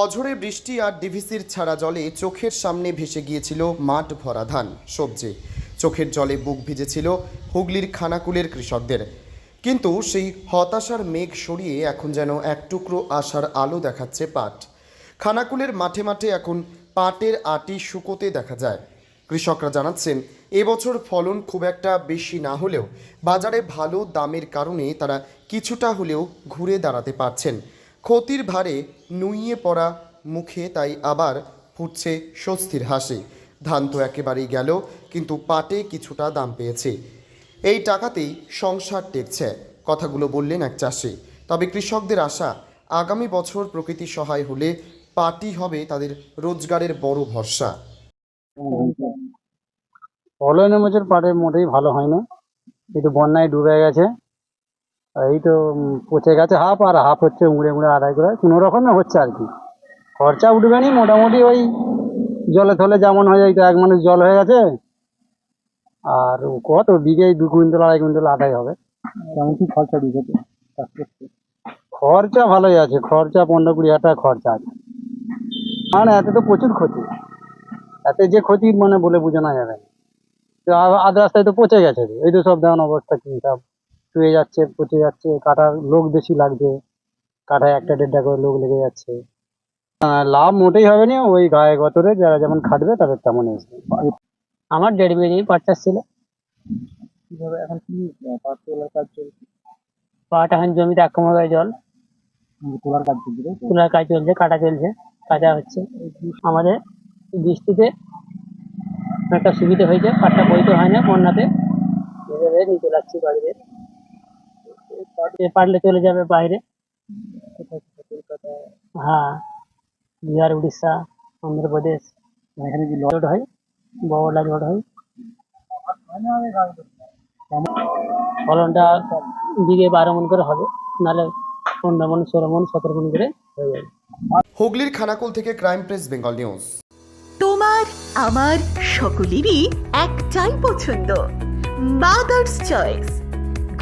অঝোরে বৃষ্টি আর ডিভিসির ছাড়া জলে চোখের সামনে ভেসে গিয়েছিল মাঠ ভরা ধান, সবজি। চোখের জলে বুক ভিজেছিল হুগলির খানাকুলের কৃষকদের। কিন্তু সেই হতাশার মেঘ সরিয়ে এখন যেন এক টুকরো আশার আলো দেখাচ্ছে পাট। খানাকুলের মাঠে মাঠে এখন পাটের আটি শুকোতে দেখা যায়। কৃষকরা জানাচ্ছেন, এবছর ফলন খুব একটা বেশি না হলেও বাজারে ভালো দামের কারণে তারা কিছুটা হলেও ঘুরে দাঁড়াতে পারছেন। ক্ষতির ভারে নুইয়ে পড়া মুখে তাই আবার ফুটছে স্বস্তির হাসি। ধান তো একেবারেই গেল, কিন্তু পাটে কিছুটা দাম পেয়েছে। এই টাকাতেই সংসার টেকছে কথাগুলো বললেন এক চাষি। তবে কৃষকদের আশা, আগামী বছর প্রকৃতি সহায় হলে পাটই হবে তাদের রোজগারের বড় ভরসা। ফলনের বছর পাটে মোটেই ভালো হয় না তো বন্যায় ডুবে গেছে। এই তো পচে গেছে হাফ আর হাফ হচ্ছে উড়ে উড়ে আড়াই করে কোনো রকমে হচ্ছে আর কি। খরচা উঠবে নি মোটামুটি ওই জলে থলে যেমন হয়ে যায় তো এক মানুষ জল হয়ে গেছে। আর কত বিঘে দু কুইন্টাল আড়াই কুইন্টাল আটাই হবে? কেমন কি খরচা দিয়েছে? খরচা ভালোই আছে খরচা পনেরো কুড়ি হাজার টাকা খরচা আছে। মানে এতে তো প্রচুর ক্ষতি। এতে যে ক্ষতি মানে বলে বোঝানো যাবে না। আধ রাস্তায় তো পচে গেছে। এই তো সব দেওয়ান অবস্থা কি সব? শুয়ে যাচ্ছে পচে যাচ্ছে কাটার লোক বেশি লাগবে। কাটায় একটা দেড়টা করে লোক লেগে যাচ্ছে। লাভ মোটেই হবে না ওই গায়ে গতরে যারা যেমন খাটবে তাদের তেমন এসে আমার দেড় বিঘে পাট ছিল। কীভাবে এখন কি পাট তোলার কাজ চলছে? পাট এখন জমিতে এক কমা গায়ে জল তোলার কাজ চলছে তোলার কাজ চলছে কাটা চলছে কাটা হচ্ছে। আমাদের বৃষ্টিতে একটা সুবিধা হয়েছে পাটটা বইতে হয় না বন্যাতে। নিয়ে চলে বাড়িতে। পারলে চলে যাবে বাইরে। হ্যাঁ বিহার উড়িষ্যা অন্ধ্রপ্রদেশ। এখানে যে লোড হয় বড়লা লোড হয়। ফলনটা বিঘে বারো মন করে হবে নাহলে পনেরো মন ষোলো মন সতেরো মন করে হয়ে যাবে। হুগলির খানাকুল থেকে ক্রাইম প্রেস বেঙ্গল নিউজ তোমার আমার সকলেরই একটাই পছন্দ। Mother's choice